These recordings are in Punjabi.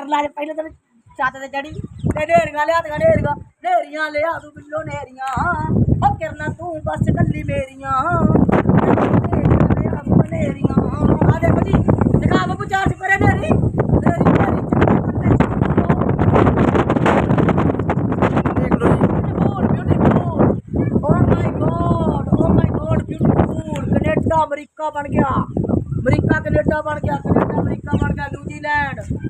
करला पहले तो चाहते थे जड़ी नेरिया ले आते नेरिया नेरिया ले आ तू बिल्लो नेरिया ओ करना तू बस कल्ली मेरिया अमेरिका बन गया अमेरिका कनेडा बन गया कनेडा अमेरिका बन गया न्यूजीलैंड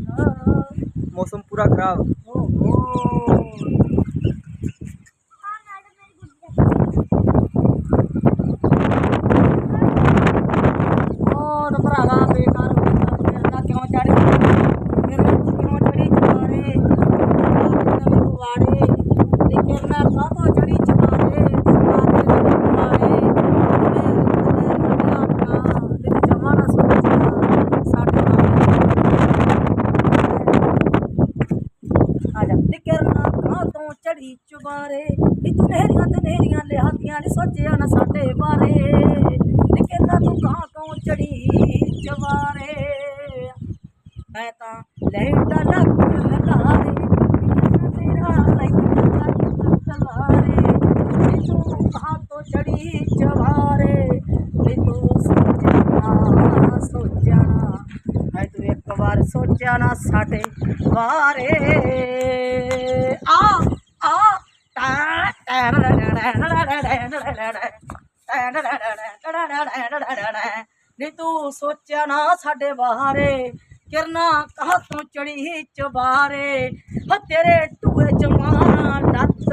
मौसम ओ आज मौसम ਦੇਖੋ ਆ ਜਾ ਨਿਕਲਣਾ ਕਾਹਤੋਂ ਚੜੀ ਚੁਬਾਰੇ। ਨੀ ਤੂੰ ਨਹਿਰੀਆਂ ਤੇ ਨਹਿਰੀਆਂ ਲਿਹਾਤੀਆਂ ਨੇ ਸੋਚਿਆ ਨਾ ਸਾਡੇ ਬਾਰੇ। ਨਿਕਲਣਾ ਤੂੰ ਕਾਹਤੋਂ ਚੜੀ ਚੁਬਾਰੇ। ਮੈਂ ਤਾਂ ਲੈਂਦਾ ਲੱਗ ਲਗਾਰੇ ਤੇਰਾ ਲੈਂਦਾ ਤਲਾਰੇ ਨੀ ਤੂੰ ਕਾਹਤੋਂ ਚੜੀ ਚਵਾਰੇ ਨੀ ਤੂੰ ਸੋਚਣਾ ਸੋਚਣਾ ਹੈ ਤੂੰ ਇੱਕ ਵਾਰ ਸੋਚਿਆ ਨਾ ਸਾਡੇ ਬਾਰੇ ਆ ਆ ਨੀ ਤੂੰ ਸੋਚਿਆ ਨਾ ਸਾਡੇ ਬਾਰੇ ਕਿਰਨਾ ਕਹਾਂ ਤੂੰ ਚੜੀ ਚਬਾਰੇ ਹੋ ਤੇਰੇ ਟੂਏ ਜਮਾਨਾ ਲੱਤ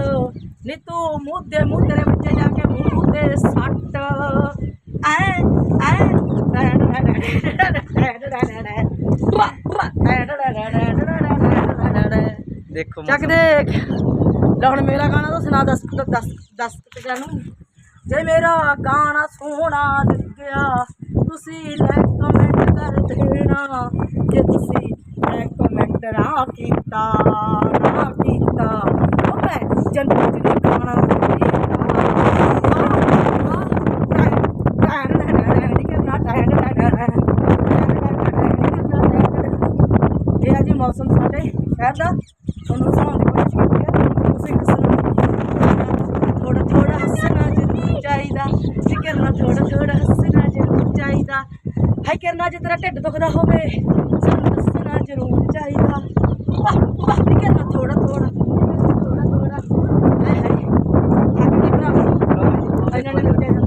ਨੀ ਤੂੰ ਮੁੱਦੇ ਮੁੱਦੇ ਵਿੱਚ ਜਾ ਕੇ ਮੂੰਹ ਦੇਖੋ ਚੱਕ ਦੇਖ। ਲੈ ਹੁਣ ਮੇਰਾ ਗਾਣਾ ਤਾਂ ਸੁਣਾ ਦਸ ਦਸ ਦਸ ਕਿਤੇ ਨੂੰ ਜੇ ਮੇਰਾ ਗਾਣਾ ਸੋਹਣਾ ਲੱਗਿਆ ਤੁਸੀਂ ਲੈ ਕਮੈਂਟ ਕਰ ਦੇਣਾ ਜੇ ਤੁਸੀਂ ਲੈ ਕਮੈਂਟ ਨਾ ਕੀਤਾ ਨਾ ਕੀਤਾ। ਉਹ ਮੈਂ ਜੰਨਤ ਦੀ ਗਾਣਾ ਮੌਸਮ ਸਾਡੇ ਸ਼ਹਿਰ ਦਾ ਤੁਹਾਨੂੰ ਸੁਣਾਉਣ ਦੀ ਕੋਸ਼ਿਸ਼ ਕੀਤੀ ਹੈ ਤੁਸੀਂ ਹੱਸਣਾ ਥੋੜਾ ਥੋੜਾ ਹੱਸਣਾ ਜ਼ਰੂਰ ਚਾਹੀਦਾ ਫਿਕਰ ਨਾ ਥੋੜਾ ਹੱਸਣਾ ਜ਼ਰੂਰ ਚਾਹੀਦਾ। ਹਾਈ ਕਰਨਾ ਜੇ ਤੇਰਾ ਢਿੱਡ ਦੁਖਦਾ ਹੋਵੇ ਸਾਨੂੰ ਦੱਸਣਾ ਜ਼ਰੂਰ ਚਾਹੀਦਾ। ਵਾਹ ਵਾਹ ਫਿਕਰ ਨਾ ਥੋੜਾ ਥੋੜਾ ਥੋੜਾ ਥੋੜਾ ਹਾਏ ਹਾਏ। ਆਪਣੀ ਭਰਾ ਇਹਨਾਂ ਨੇ